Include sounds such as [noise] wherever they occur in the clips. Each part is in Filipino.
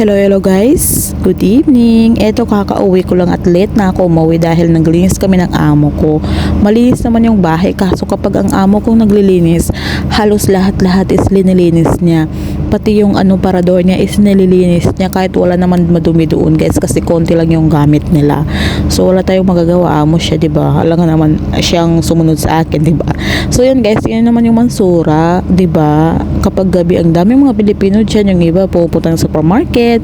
Hello, hello guys. Good evening. Eto kakauwi ko lang at late na ako umuwi dahil naglinis kami ng amo ko. Malinis naman yung bahay kaso kapag ang amo kong naglilinis, halos lahat-lahat is linilinis niya. Pati yung ano parador niya is nililinis niya kahit wala naman madumi doon guys kasi konti lang yung gamit nila. So wala tayong magagawa. Amo siya, 'di ba? Alam nga naman siyang sumunod sa akin, 'di ba? So yan guys, yan naman yung mansura, 'di ba? Kapag gabi ang daming mga Pilipino diyan, yung iba pupunta ng supermarket,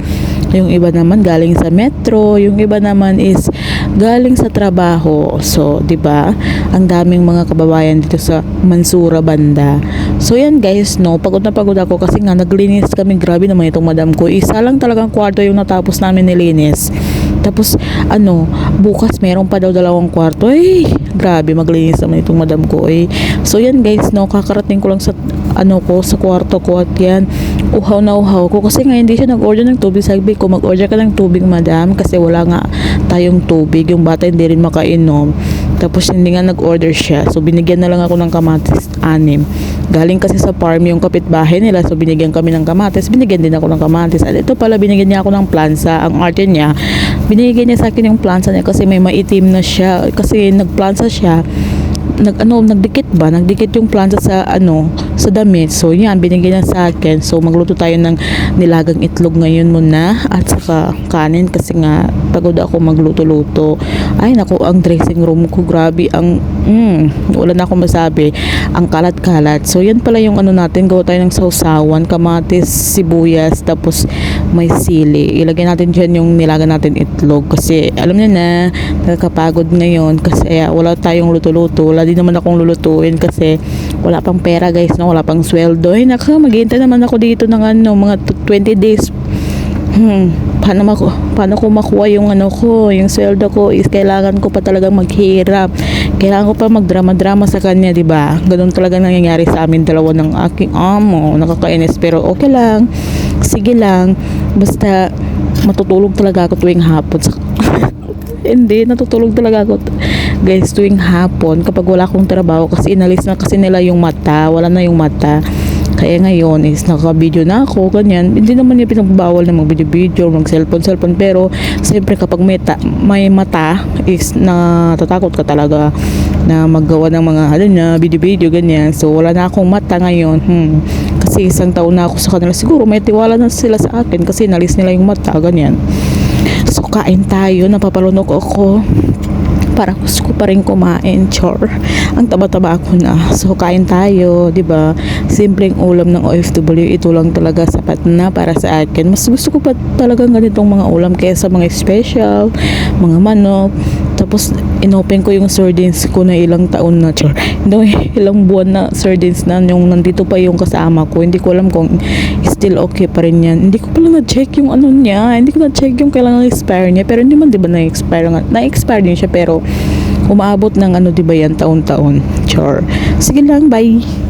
yung iba naman galing sa metro, yung iba naman is galing sa trabaho. So, 'di ba? Ang daming mga kababayan dito sa Mansura banda. So yan guys, no, pagod na pagod ako kasi nga naglinis kami. Grabe naman itong madam ko. Isa lang talagang kwarto yung natapos namin nilinis. Tapos, ano, bukas meron pa daw dalawang kwarto. Eh, grabe, maglinis naman itong madam ko. Eh. So, yan guys, no, kakarating ko lang sa, ano ko, sa kwarto ko at yan, uhaw na uhaw ko. Kasi nga, hindi siya nag-order ng tubig. Sabi ko, mag-order ka ng tubig, madam, kasi wala nga tayong tubig. Yung bata hindi rin makainom. Tapos, hindi nga nag-order siya. So, binigyan na lang ako ng kamatis, anim. Galing kasi sa farm yung kapitbahay nila. So, binigyan kami ng kamatis. Binigyan din ako ng kamatis. At ito pala, binigyan niya ako ng plansa. Ang arte niya, binigyan niya sa akin yung plansa niya kasi may maitim na siya. Kasi nagplansa siya nag ano nagdikit ba nagdikit yung planta sa ano sa damit. So yan binigyan niya sa akin. So magluto tayo ng nilagang itlog ngayon muna at saka kanin kasi nga pagod ako magluto-luto. Ay nako ang dressing room ko grabe ang mm, wala na akong masabi. Ang kalat-kalat. So yan pala yung ano natin gawa tayo ng sausawan kamatis sibuyas tapos may sili. Ilagay natin dyan yung nilagan natin itlog kasi alam niya na nakakapagod ngayon kasi ah, wala tayong luto-luto. Wala din naman akong lulutuin kasi wala pang pera guys no? Wala pang sweldo. Ay naka maghihintay naman ako dito ng ano mga t- 20 days. Hmm paano, mako, paano ko makuha yung ano ko yung sweldo ko is kailangan ko pa talagang maghirap kailangan ko pa magdrama-drama sa kanya di ba? Ganun talaga nangyayari sa amin dalawa ng aking amo. Nakakainis pero okay lang. Sige lang. Basta matutulog talaga ako tuwing hapon. [laughs] Hindi, natutulog talaga ako guys tuwing hapon kapag wala akong trabaho kasi inalis na kasi nila yung mata wala na yung mata kaya ngayon is naka-video na ako ganyan hindi naman yung pinagbawal na mag-video-video mag cellphone cellphone pero siyempre kapag may, ta- may mata is natatakot ka talaga na maggawa ng mga ano na video-video ganyan so wala na akong mata ngayon hmm. kasi isang taon na ako sa kanila siguro may tiwala na sila sa akin kasi nalis nila yung mata ganyan So, kain tayo. Napapalunok ako. Para gusto ko pa rin kumain, chor. Ang taba-taba ako na. So, kain tayo, di ba? Simpleng ulam ng OFW, ito lang talaga sapat na para sa akin. Mas gusto ko pa talagang ganitong mga ulam kaysa mga special, mga manok. Tapos, inopen ko yung sardines ko na ilang taon na, chor. [laughs] Hindi, ilang buwan na sardines na yung nandito pa yung kasama ko. Hindi ko alam kung still okay pa rin yan. Hindi ko pala na-check yung ano niya. Hindi ko na-check yung kailangan expire niya. Pero hindi man di ba na-expire nga. Na-expire din siya pero umaabot ng ano di ba yan taon-taon. Char. Sige lang, bye.